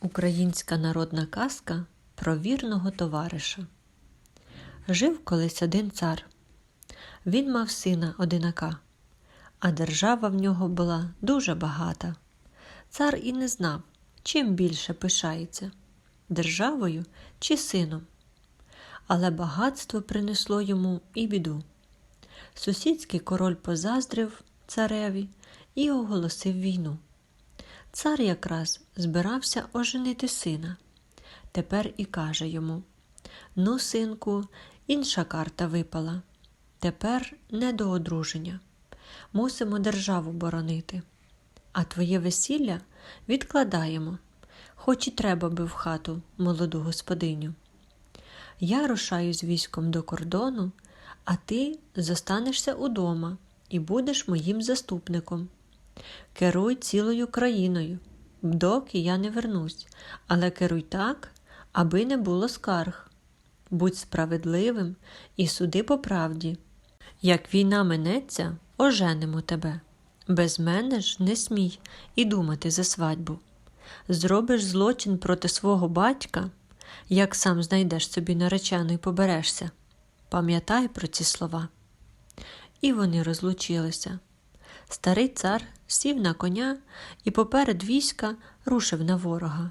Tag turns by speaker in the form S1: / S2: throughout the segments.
S1: Українська народна казка про вірного товариша. Жив колись один цар. Він мав сина одинака, а держава в нього була дуже багата. Цар і не знав, чим більше пишається державою чи сином. Але багатство принесло йому і біду. Сусідський король позаздрив цареві і оголосив війну. Цар якраз збирався оженити сина. Тепер і каже йому: Ну, синку, інша карта випала. Тепер не до одруження. Мусимо державу боронити. А твоє весілля відкладаємо, хоч і треба би в хату молоду господиню. Я рушаю з військом до кордону, а ти зостанешся удома і будеш моїм заступником. Керуй цілою країною, доки я не вернусь, але керуй так, аби не було скарг. Будь справедливим і суди по правді. Як війна минеться, оженимо тебе. Без мене ж не смій і думати за свадьбу. Зробиш злочин проти свого батька, як сам знайдеш собі наречену і поберешся. Пам'ятай про ці слова. І вони розлучилися. Старий цар сів на коня і поперед війська рушив на ворога,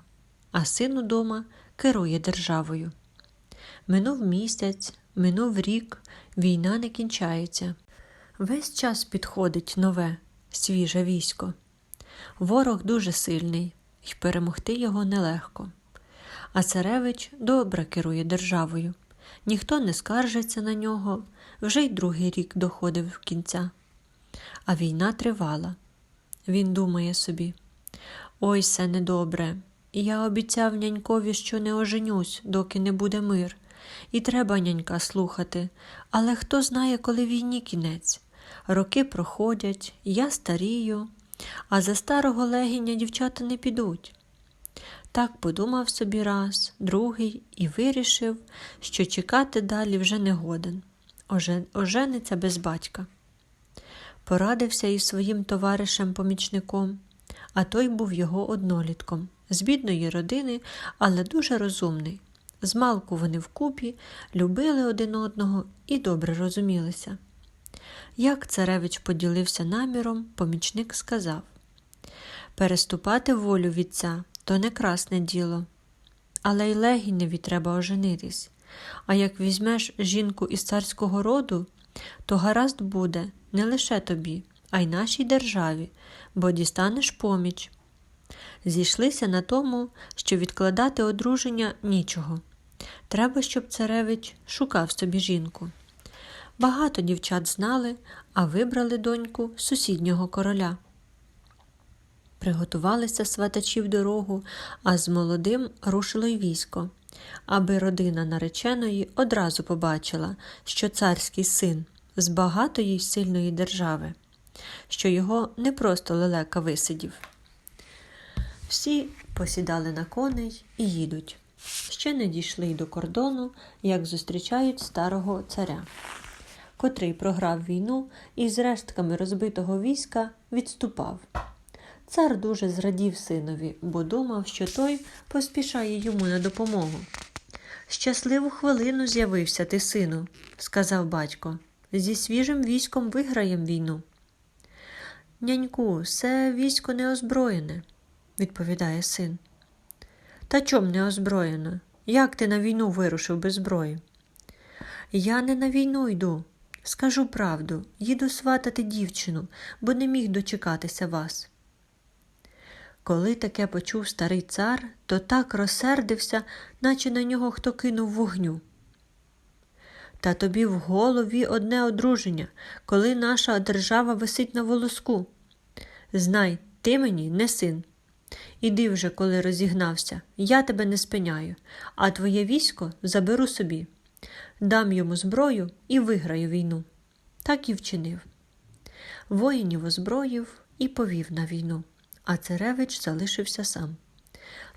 S1: а син удома керує державою. Минув місяць, минув рік, війна не кінчається. Весь час підходить нове, свіже військо. Ворог дуже сильний, і перемогти його нелегко. А царевич добре керує державою. Ніхто не скаржиться на нього, вже й другий рік доходив кінця. А війна тривала. Він думає собі: ой, все недобре. Я обіцяв нянькові, що не оженюсь, доки не буде мир. І треба нянька слухати, але хто знає, коли війні кінець. Роки проходять, я старію, а за старого легіня дівчата не підуть. Так подумав собі раз, другий і вирішив, що чекати далі вже не годен. Ожениться без батька. Порадився із своїм товаришем-помічником, а той був його однолітком, з бідної родини, але дуже розумний. Змалку вони вкупі, любили один одного і добре розумілися. Як царевич поділився наміром, помічник сказав Переступати волю вітця то не красне діло, але й легіневі треба оженитись. А як візьмеш жінку із царського роду, то гаразд буде не лише тобі, а й нашій державі, бо дістанеш поміч. Зійшлися на тому, що відкладати одруження нічого. Треба, щоб царевич шукав собі жінку. Багато дівчат знали, а вибрали доньку сусіднього короля. Приготувалися сватачі в дорогу, а з молодим рушило й військо, аби родина нареченої одразу побачила, що царський син з багатої й сильної держави, що його не просто лелека висидів. Всі посідали на коней і їдуть. Ще не дійшли й до кордону, як зустрічають старого царя, котрий програв війну і з рештками розбитого війська відступав. Цар дуже зрадів синові, бо думав, що той поспішає йому на допомогу. Щасливу хвилину з'явився ти, сину, сказав батько. Зі свіжим військом виграєм війну. Няньку, все військо не озброєне, відповідає син. Та чом не озброєно? Як ти на війну вирушив без зброї? Я не на війну йду. Скажу правду, їду сватати дівчину, бо не міг дочекатися вас. Коли таке почув старий цар, то так розсердився, наче на нього хто кинув вогню. Та тобі в голові одне одруження, коли наша держава висить на волоску. Знай, ти мені не син. Іди вже, коли розігнався, я тебе не спиняю, а твоє військо заберу собі. Дам йому зброю і виграю війну. Так і вчинив. Воїнів озброїв і повів на війну а царевич залишився сам.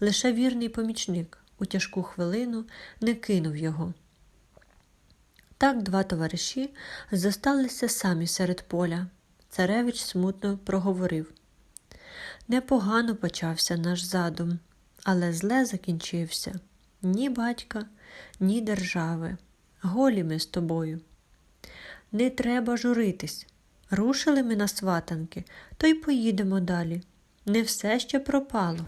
S1: Лише вірний помічник у тяжку хвилину не кинув його. Так два товариші зосталися самі серед поля. Царевич смутно проговорив. Непогано почався наш задум, але зле закінчився. Ні батька, ні держави. Голі ми з тобою. Не треба журитись. Рушили ми на сватанки, то й поїдемо далі. Не все ще пропало.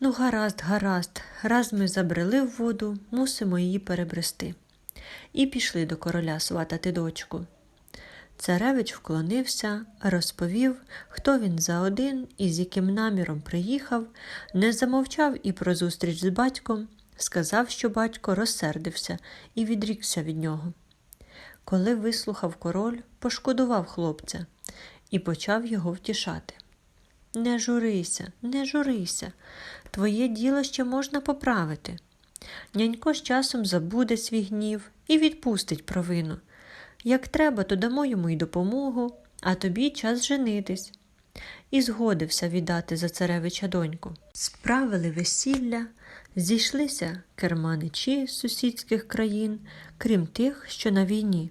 S1: Ну, гаразд, гаразд, раз ми забрели в воду, мусимо її перебрести. І пішли до короля сватати дочку. Царевич вклонився, розповів, хто він за один і з яким наміром приїхав, не замовчав і про зустріч з батьком, сказав, що батько розсердився і відрікся від нього. Коли вислухав король, пошкодував хлопця і почав його втішати. Не журися, не журися, твоє діло ще можна поправити. Нянько з часом забуде свій гнів і відпустить провину. Як треба, то дамо йому й допомогу, а тобі час женитись. І згодився віддати за царевича доньку. Справили весілля, зійшлися керманичі з сусідських країн, крім тих, що на війні.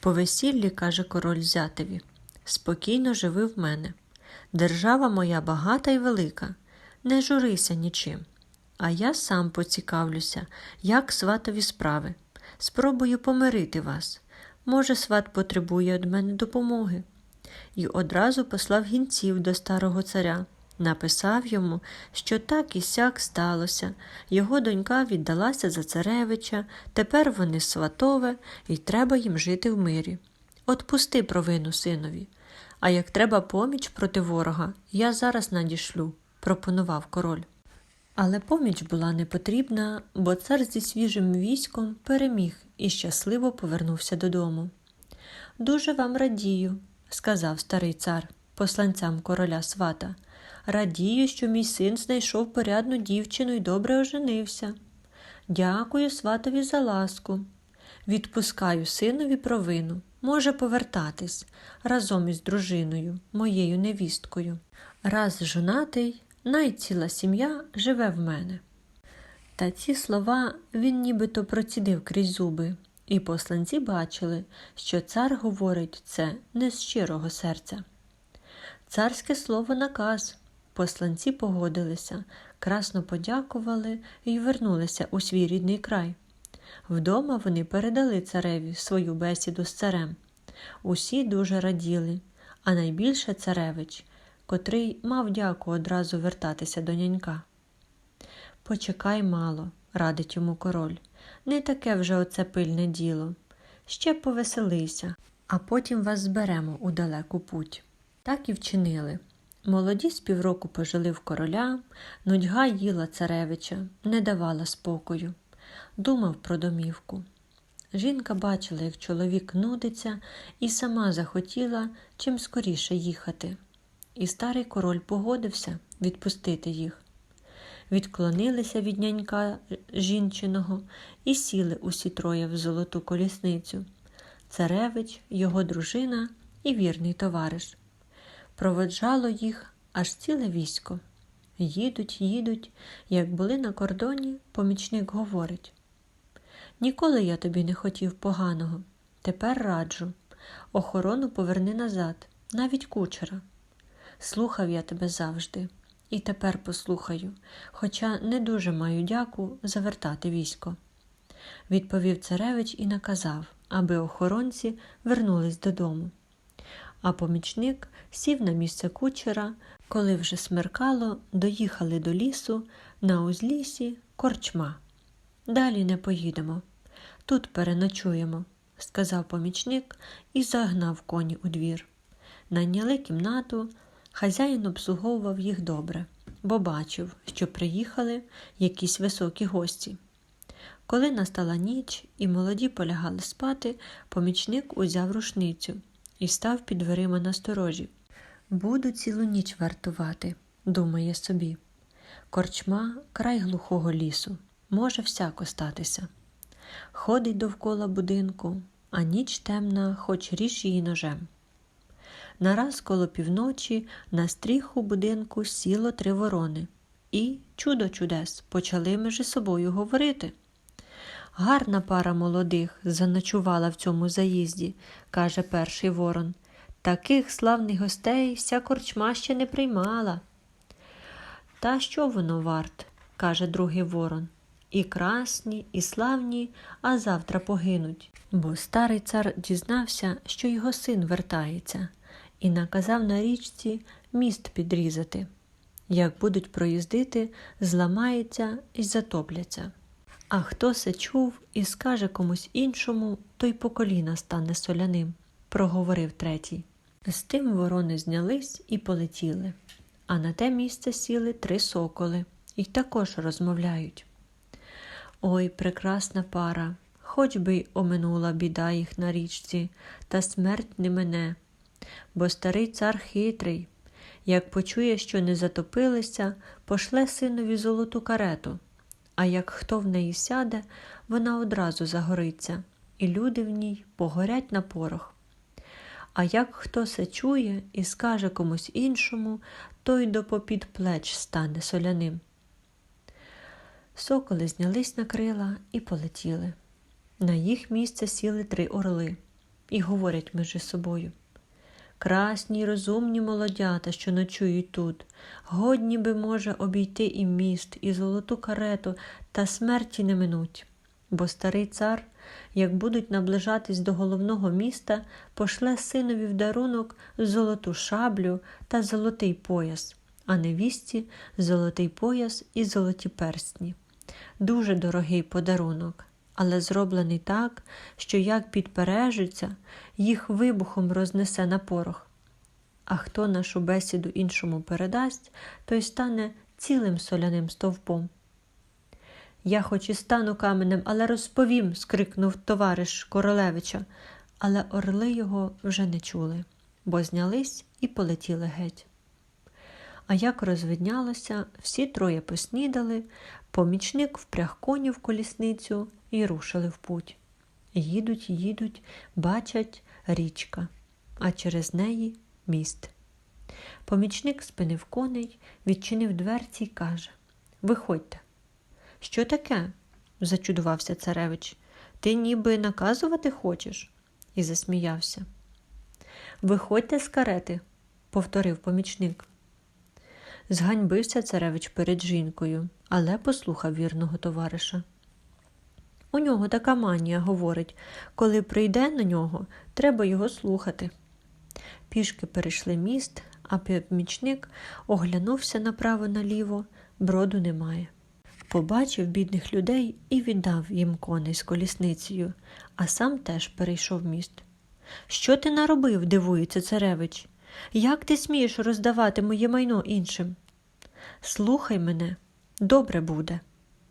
S1: По весіллі, каже король зятеві, спокійно живи в мене. Держава моя багата й велика, не журися нічим. А я сам поцікавлюся, як сватові справи. Спробую помирити вас. Може, сват потребує від мене допомоги. І одразу послав гінців до старого царя, написав йому, що так і сяк сталося. Його донька віддалася за царевича, тепер вони сватове, і треба їм жити в мирі. Отпусти провину синові. А як треба поміч проти ворога, я зараз надішлю, пропонував король. Але поміч була не потрібна, бо цар зі свіжим військом переміг і щасливо повернувся додому. Дуже вам радію, сказав старий цар посланцям короля свата. Радію, що мій син знайшов порядну дівчину і добре оженився. Дякую сватові за ласку. Відпускаю синові провину. Може повертатись разом із дружиною, моєю невісткою. Раз жонатий, найціла сім'я живе в мене. Та ці слова він нібито процідив крізь зуби, і посланці бачили, що цар говорить це не з щирого серця. Царське слово наказ. Посланці погодилися, красно подякували і вернулися у свій рідний край. Вдома вони передали цареві свою бесіду з царем. Усі дуже раділи, а найбільше царевич, котрий мав дяку одразу вертатися до нянька. Почекай мало, радить йому король. Не таке вже оце пильне діло. Ще повеселися, а потім вас зберемо у далеку путь. Так і вчинили. Молоді з півроку пожили в короля, нудьга їла царевича, не давала спокою. Думав про домівку. Жінка бачила, як чоловік нудиться, і сама захотіла чим скоріше їхати. І старий король погодився відпустити їх. Відклонилися від нянька жінчиного і сіли усі троє в золоту колісницю царевич, його дружина і вірний товариш. Проводжало їх аж ціле військо. Їдуть, їдуть, як були на кордоні, помічник говорить Ніколи я тобі не хотів поганого. Тепер раджу. Охорону поверни назад, навіть кучера. Слухав я тебе завжди, і тепер послухаю, хоча не дуже маю дяку завертати військо. Відповів царевич і наказав, аби охоронці вернулись додому. А помічник сів на місце кучера, коли вже смеркало, доїхали до лісу, на узлісі корчма. Далі не поїдемо. Тут переночуємо, сказав помічник і загнав коні у двір. Найняли кімнату, хазяїн обслуговував їх добре, бо бачив, що приїхали якісь високі гості. Коли настала ніч і молоді полягали спати, помічник узяв рушницю і став під дверима на сторожі. Буду цілу ніч вартувати, думає собі. Корчма край глухого лісу, може всяко статися. Ходить довкола будинку, а ніч темна, хоч ріж її ножем. Нараз коло півночі на стріху будинку сіло три ворони, і, чудо чудес, почали між собою говорити. Гарна пара молодих заночувала в цьому заїзді, каже перший ворон. Таких славних гостей вся корчма ще не приймала. Та що воно варт? каже другий ворон. І красні, і славні, а завтра погинуть. Бо старий цар дізнався, що його син вертається, і наказав на річці міст підрізати. Як будуть проїздити, зламається і затопляться. А хто се чув і скаже комусь іншому, той по коліна стане соляним, проговорив третій. З тим ворони знялись і полетіли, а на те місце сіли три соколи і також розмовляють. Ой, прекрасна пара, хоч би й оминула біда їх на річці, та смерть не мене, бо старий цар хитрий, як почує, що не затопилися, пошле синові золоту карету, а як хто в неї сяде, вона одразу загориться, і люди в ній погорять на порох. А як хто се чує і скаже комусь іншому, той до попід плеч стане соляним. Соколи знялись на крила і полетіли. На їх місце сіли три орли і говорять між собою. Красні й розумні молодята, що ночують тут, годні би, може, обійти і міст, і золоту карету, та смерті не минуть. Бо старий цар, як будуть наближатись до головного міста, пошле синові в дарунок золоту шаблю та золотий пояс, а невісті золотий пояс і золоті перстні. Дуже дорогий подарунок, але зроблений так, що як підпережуться, їх вибухом рознесе на порох. А хто нашу бесіду іншому передасть, той стане цілим соляним стовпом. Я хоч і стану каменем, але розповім, скрикнув товариш Королевича, але орли його вже не чули, бо знялись і полетіли геть. А як розвиднялося, всі троє поснідали, помічник впряг коні в колісницю і рушили в путь. Їдуть, їдуть, бачать річка, а через неї міст. Помічник спинив коней, відчинив дверці й каже Виходьте. Що таке? зачудувався царевич. Ти ніби наказувати хочеш? і засміявся. Виходьте з карети, повторив помічник. Зганьбився царевич перед жінкою, але послухав вірного товариша. У нього така манія говорить коли прийде на нього, треба його слухати. Пішки перейшли міст, а помічник оглянувся направо наліво, броду немає. Побачив бідних людей і віддав їм коней з колісницею, а сам теж перейшов міст. Що ти наробив? дивується царевич. Як ти смієш роздавати моє майно іншим? Слухай мене, добре буде.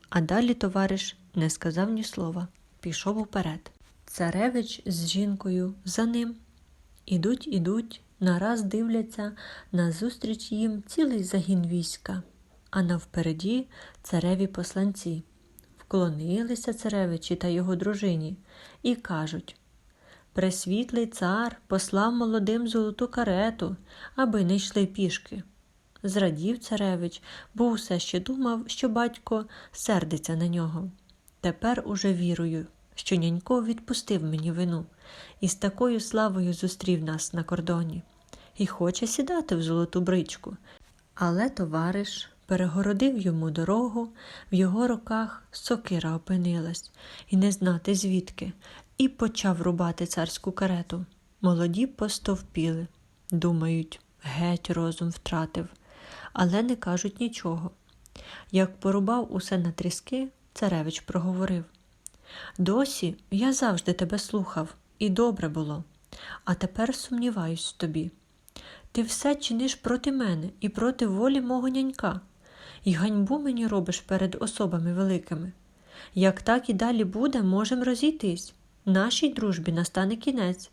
S1: А далі товариш не сказав ні слова, пішов уперед. Царевич з жінкою за ним. Ідуть, ідуть, нараз дивляться назустріч їм цілий загін війська, а навпереді цареві посланці. Вклонилися царевичі та його дружині і кажуть Пресвітлий цар послав молодим золоту карету, аби не йшли пішки. Зрадів царевич, бо усе ще думав, що батько сердиться на нього. Тепер уже вірую, що нянько відпустив мені вину і з такою славою зустрів нас на кордоні і хоче сідати в золоту бричку. Але товариш перегородив йому дорогу, в його руках сокира опинилась, і не знати звідки, і почав рубати царську карету. Молоді постовпіли, думають, геть розум втратив, але не кажуть нічого. Як порубав усе на тріски, царевич проговорив Досі я завжди тебе слухав, і добре було, а тепер сумніваюсь в тобі. Ти все чиниш проти мене і проти волі мого нянька, і ганьбу мені робиш перед особами великими. Як так і далі буде, можем розійтись. Нашій дружбі настане кінець.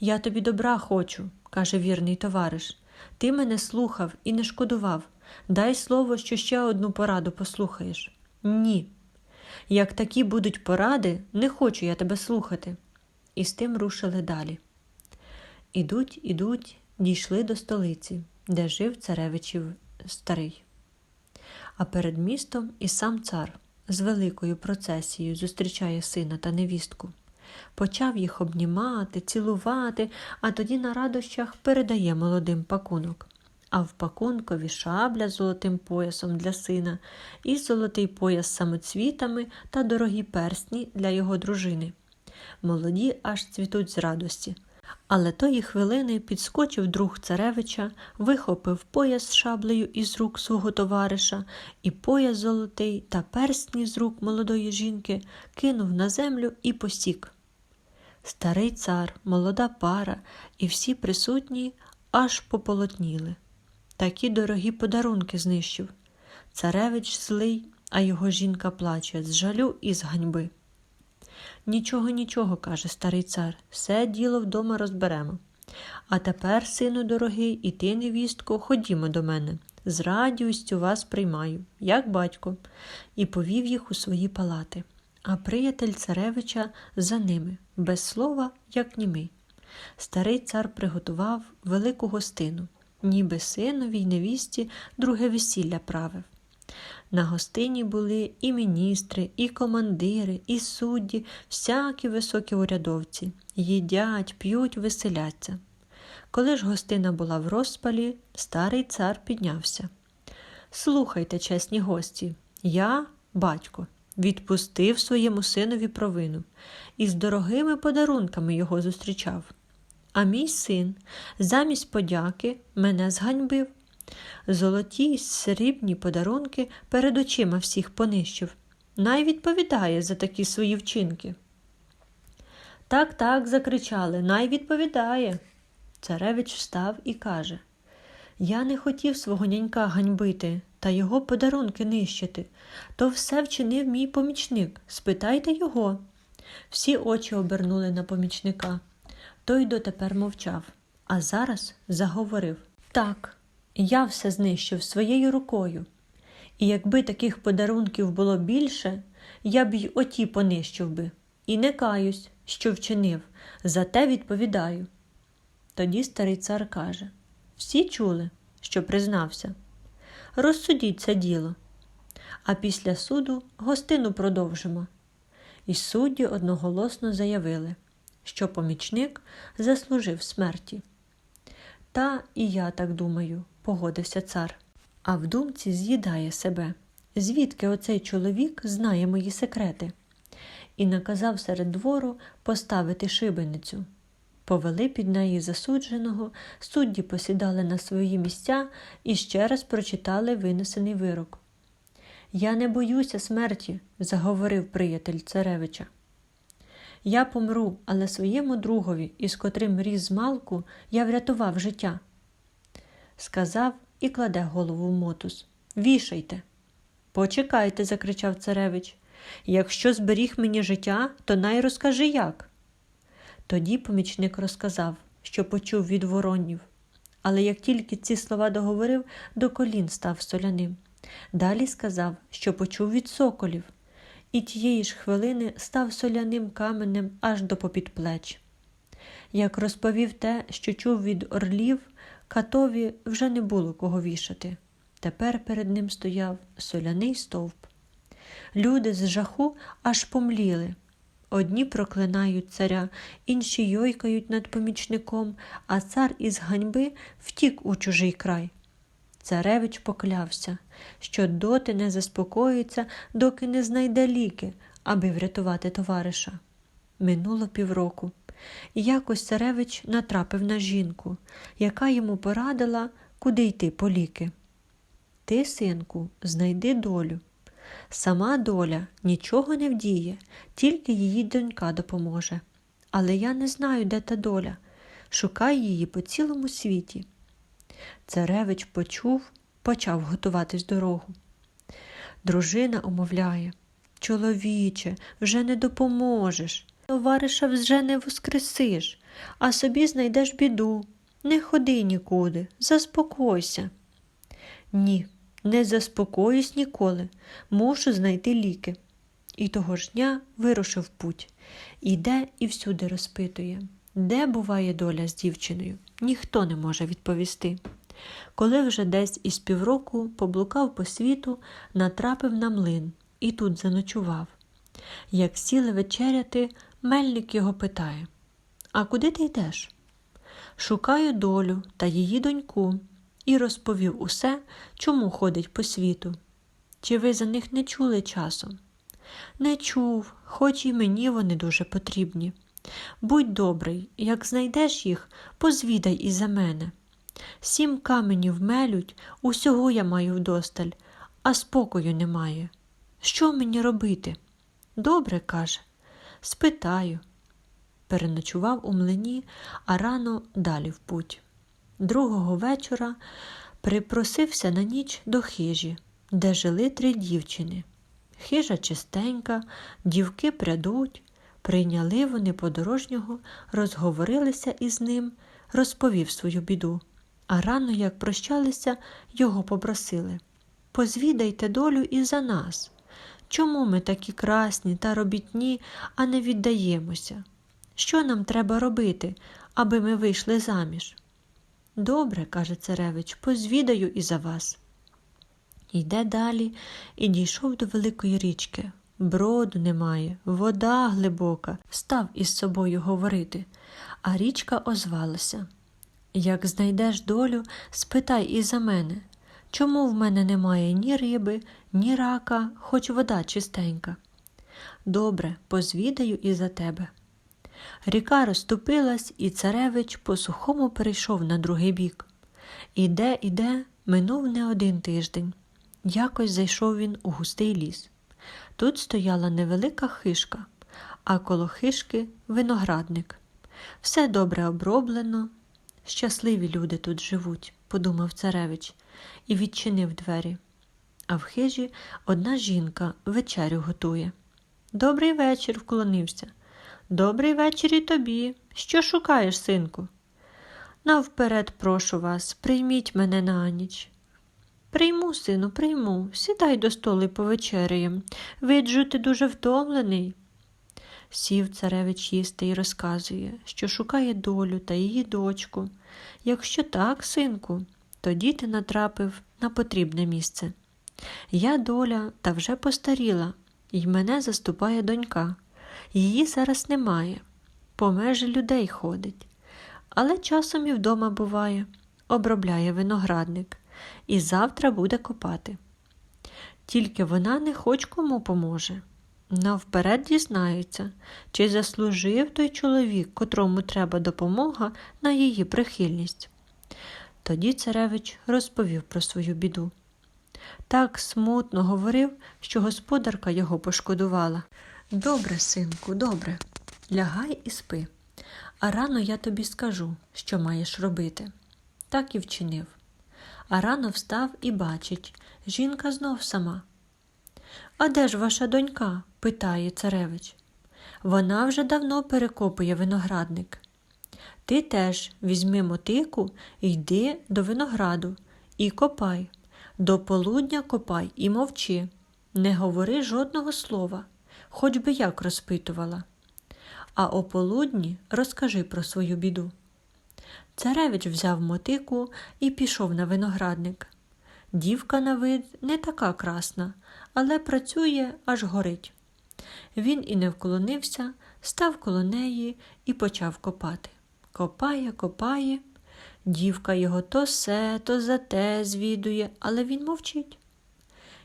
S1: Я тобі добра хочу, каже вірний товариш. Ти мене слухав і не шкодував. Дай слово, що ще одну пораду послухаєш. Ні. Як такі будуть поради, не хочу я тебе слухати. І з тим рушили далі. Ідуть, ідуть, дійшли до столиці, де жив царевичів старий. А перед містом і сам цар з великою процесією зустрічає сина та невістку. Почав їх обнімати, цілувати, а тоді на радощах передає молодим пакунок. А в пакункові шабля з золотим поясом для сина, і золотий пояс з самоцвітами та дорогі персні для його дружини. Молоді аж цвітуть з радості. Але тої хвилини підскочив друг царевича, вихопив пояс з шаблею із рук свого товариша, і пояс золотий та персні з рук молодої жінки кинув на землю і посік. Старий цар, молода пара і всі присутні аж пополотніли. Такі дорогі подарунки знищив. Царевич злий, а його жінка плаче з жалю і з ганьби. Нічого, нічого, каже старий цар, все діло вдома розберемо. А тепер, сину дорогий, і ти, невістко, ходімо до мене. З радістю вас приймаю, як батько, і повів їх у свої палати. А приятель царевича за ними, без слова, як німий. Старий цар приготував велику гостину, ніби синові й невісті друге весілля правив. На гостині були і міністри, і командири, і судді, всякі високі урядовці, їдять, п'ють, веселяться. Коли ж гостина була в розпалі, старий цар піднявся. Слухайте, чесні гості, я, батько, відпустив своєму синові провину і з дорогими подарунками його зустрічав. А мій син замість подяки мене зганьбив. Золоті й срібні подарунки перед очима всіх понищив. Най відповідає за такі свої вчинки. Так, так, закричали, най відповідає. Царевич встав і каже Я не хотів свого нянька ганьбити та його подарунки нищити. То все вчинив мій помічник. Спитайте його. Всі очі обернули на помічника. Той дотепер мовчав, а зараз заговорив Так, я все знищив своєю рукою. І якби таких подарунків було більше, я б й оті понищив би. І не каюсь, що вчинив, зате відповідаю. Тоді старий цар каже всі чули, що признався. Розсудіть це діло. А після суду гостину продовжимо. І судді одноголосно заявили, що помічник заслужив смерті. Та і я так думаю, погодився цар. А в думці з'їдає себе, звідки оцей чоловік знає мої секрети, і наказав серед двору поставити шибеницю. Повели під неї засудженого, судді посідали на свої місця і ще раз прочитали винесений вирок. Я не боюся смерті, заговорив приятель царевича. Я помру, але своєму другові, із котрим ріс малку, я врятував життя. Сказав і кладе голову в мотус. Вішайте. Почекайте, закричав царевич. Якщо зберіг мені життя, то най розкажи як. Тоді помічник розказав, що почув від воронів. Але як тільки ці слова договорив, до колін став соляним. Далі сказав, що почув від соколів, і тієї ж хвилини став соляним каменем аж до попід плеч. Як розповів те, що чув від орлів, катові вже не було кого вішати. Тепер перед ним стояв соляний стовп. Люди з жаху аж помліли. Одні проклинають царя, інші йойкають над помічником, а цар із ганьби втік у чужий край. Царевич поклявся, що доти не заспокоїться, доки не знайде ліки, аби врятувати товариша. Минуло півроку, і якось царевич натрапив на жінку, яка йому порадила, куди йти по ліки. Ти, синку, знайди долю. Сама доля нічого не вдіє, тільки її донька допоможе. Але я не знаю, де та доля. Шукай її по цілому світі. Царевич почув, почав готуватись дорогу. Дружина умовляє Чоловіче, вже не допоможеш. Товариша вже не воскресиш, а собі знайдеш біду. Не ходи нікуди, заспокойся. Ні, не заспокоюсь ніколи, мушу знайти ліки. І того ж дня вирушив путь. Іде і всюди розпитує, де буває доля з дівчиною, ніхто не може відповісти. Коли вже десь із півроку поблукав по світу, натрапив на млин і тут заночував. Як сіли вечеряти, мельник його питає А куди ти йдеш? Шукаю долю та її доньку. і розповів усе, чому ходить по світу. Чи ви за них не чули часом? Не чув, хоч і мені вони дуже потрібні. Будь добрий, як знайдеш їх, позвідай і за мене. Сім каменів мелють, усього я маю вдосталь, а спокою немає. Що мені робити? Добре, каже, спитаю. Переночував у млині, а рано далі в путь. Другого вечора припросився на ніч до хижі, де жили три дівчини. Хижа чистенька, дівки прядуть. Прийняли вони подорожнього, розговорилися із ним, розповів свою біду. А рано, як прощалися, його попросили Позвідайте долю і за нас. Чому ми такі красні та робітні, а не віддаємося? Що нам треба робити, аби ми вийшли заміж? Добре, каже царевич, позвідаю і за вас. Йде далі і дійшов до великої річки. Броду немає, вода глибока, став із собою говорити, а річка озвалася. Як знайдеш долю, спитай і за мене, чому в мене немає ні риби, ні рака, хоч вода чистенька. Добре, позвідаю і за тебе. Ріка розступилась, і царевич по сухому перейшов на другий бік. Іде, іде, минув не один тиждень. Якось зайшов він у густий ліс. Тут стояла невелика хишка, а коло хишки виноградник. Все добре оброблено. Щасливі люди тут живуть, подумав царевич і відчинив двері. А в хижі одна жінка вечерю готує. Добрий вечір, вклонився. Добрий вечір і тобі. Що шукаєш, синку? Навперед прошу вас, прийміть мене на ніч. Прийму, сину, прийму, сідай до столу і повечеряєм. Виджу, ти дуже втомлений. Сів царевич їсти і розказує, що шукає долю та її дочку. Якщо так, синку, тоді ти натрапив на потрібне місце. Я доля та вже постаріла, і мене заступає донька. Її зараз немає, по межі людей ходить, але часом і вдома буває, обробляє виноградник і завтра буде копати. Тільки вона не хоч кому поможе. Навперед дізнається, чи заслужив той чоловік, котрому треба допомога на її прихильність. Тоді царевич розповів про свою біду. Так смутно говорив, що господарка його пошкодувала. Добре, синку, добре, лягай і спи, а рано я тобі скажу, що маєш робити. Так і вчинив. А рано встав і бачить, жінка знов сама. А де ж ваша донька? питає царевич. Вона вже давно перекопує виноградник. Ти теж візьми мотику йди до винограду і копай. До полудня копай і мовчи. Не говори жодного слова, хоч би як розпитувала. А о полудні розкажи про свою біду. Царевич взяв мотику і пішов на виноградник. Дівка на вид не така красна, але працює, аж горить. Він і не вклонився, став коло неї і почав копати. Копає, копає. Дівка його то се, то за те звідує, але він мовчить.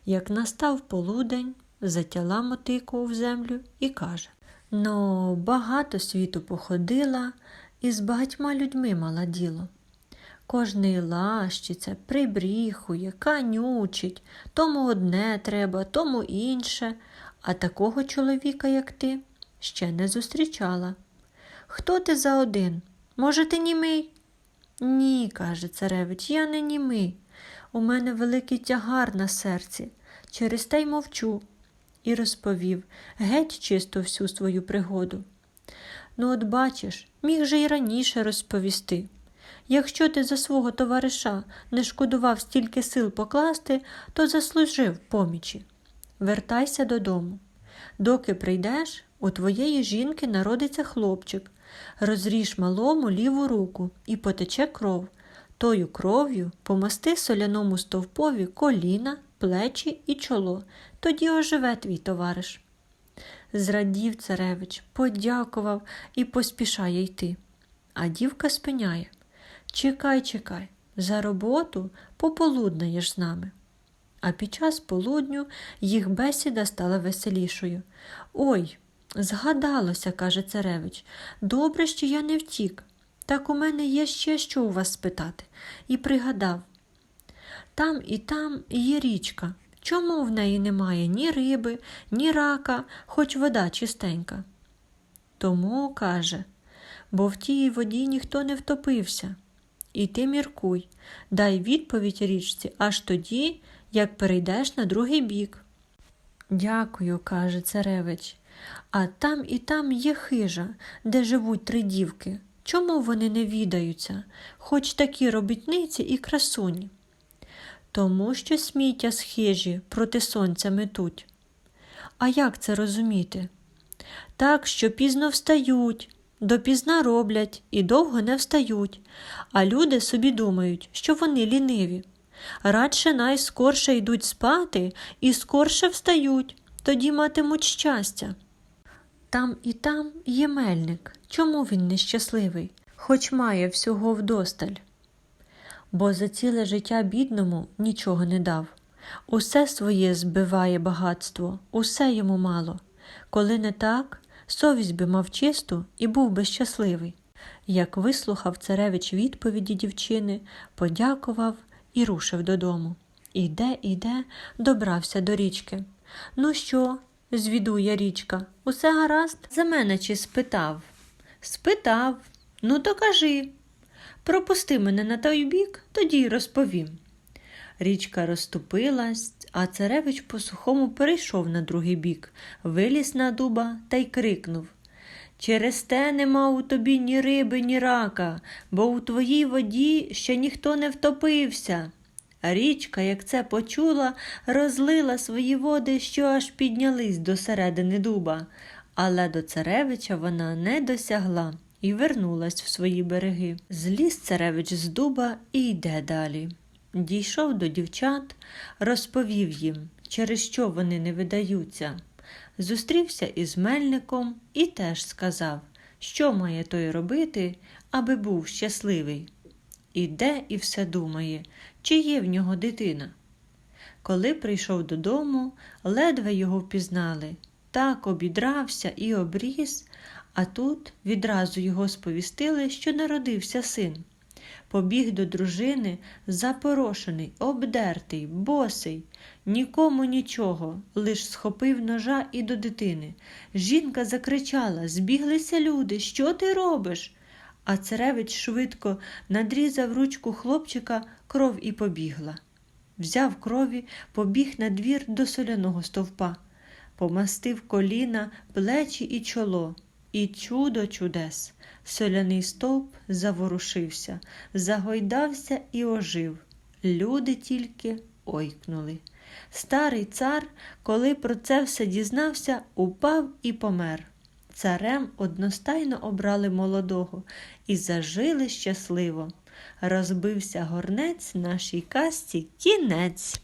S1: Як настав полудень, затяла мотику в землю і каже Ну, багато світу походила і з багатьма людьми мала діло. Кожний лащиться, прибріхує, канючить, тому одне треба, тому інше, а такого чоловіка, як ти, ще не зустрічала. Хто ти за один? Може, ти німий? Ні, каже царевич, я не німий. У мене великий тягар на серці. Через те й мовчу. І розповів геть чисто всю свою пригоду. Ну, от бачиш, міг же й раніше розповісти. Якщо ти за свого товариша не шкодував стільки сил покласти, то заслужив помічі. Вертайся додому. Доки прийдеш, у твоєї жінки народиться хлопчик. Розріж малому ліву руку і потече кров. Тою кров'ю помасти соляному стовпові коліна, плечі і чоло, тоді оживе твій товариш. Зрадів царевич, подякував і поспішає йти. А дівка спиняє. Чекай, чекай, за роботу пополуднаєш з нами. А під час полудню їх бесіда стала веселішою. Ой, згадалося, каже царевич, добре, що я не втік. Так у мене є ще що у вас спитати. І пригадав. Там і там є річка. Чому в неї немає ні риби, ні рака, хоч вода чистенька? Тому, каже, бо в тій воді ніхто не втопився. І ти міркуй, дай відповідь річці аж тоді, як перейдеш на другий бік. Дякую, каже царевич. А там і там є хижа, де живуть три дівки. Чому вони не відаються, хоч такі робітниці і красуні? Тому що сміття з хижі проти сонця метуть. А як це розуміти? Так, що пізно встають, допізна роблять і довго не встають, а люди собі думають, що вони ліниві. Радше найскорше йдуть спати і скорше встають, тоді матимуть щастя. Там і там є мельник. Чому він нещасливий, хоч має всього вдосталь? Бо за ціле життя бідному нічого не дав. Усе своє збиває багатство, усе йому мало. Коли не так, совість би мав чисту і був би щасливий. Як вислухав царевич відповіді дівчини, подякував і рушив додому. Іде, іде, добрався до річки. Ну що? звідує річка. Усе гаразд? За мене чи спитав? Спитав. Ну, то кажи. Пропусти мене на той бік, тоді й розповім. Річка розступилась, а царевич по сухому перейшов на другий бік, виліз на дуба та й крикнув Через те нема у тобі ні риби, ні рака, бо у твоїй воді ще ніхто не втопився. Річка, як це почула, розлила свої води, що аж піднялись до середини дуба, але до царевича вона не досягла і вернулась в свої береги. Зліз царевич з дуба і йде далі. Дійшов до дівчат, розповів їм, через що вони не видаються. Зустрівся із мельником і теж сказав, що має той робити, аби був щасливий. Іде і все думає, чи є в нього дитина. Коли прийшов додому, ледве його впізнали, так обідрався і обріз, а тут відразу його сповістили, що народився син. Побіг до дружини, запорошений, обдертий, босий, нікому нічого, лиш схопив ножа і до дитини. Жінка закричала Збіглися люди, що ти робиш? А царевич швидко надрізав ручку хлопчика, кров і побігла. Взяв крові, побіг на двір до соляного стовпа, помастив коліна, плечі і чоло. І чудо чудес. Соляний стовп заворушився, загойдався і ожив. Люди тільки ойкнули. Старий цар, коли про це все дізнався, упав і помер. Царем одностайно обрали молодого і зажили щасливо. Розбився горнець нашій касті кінець.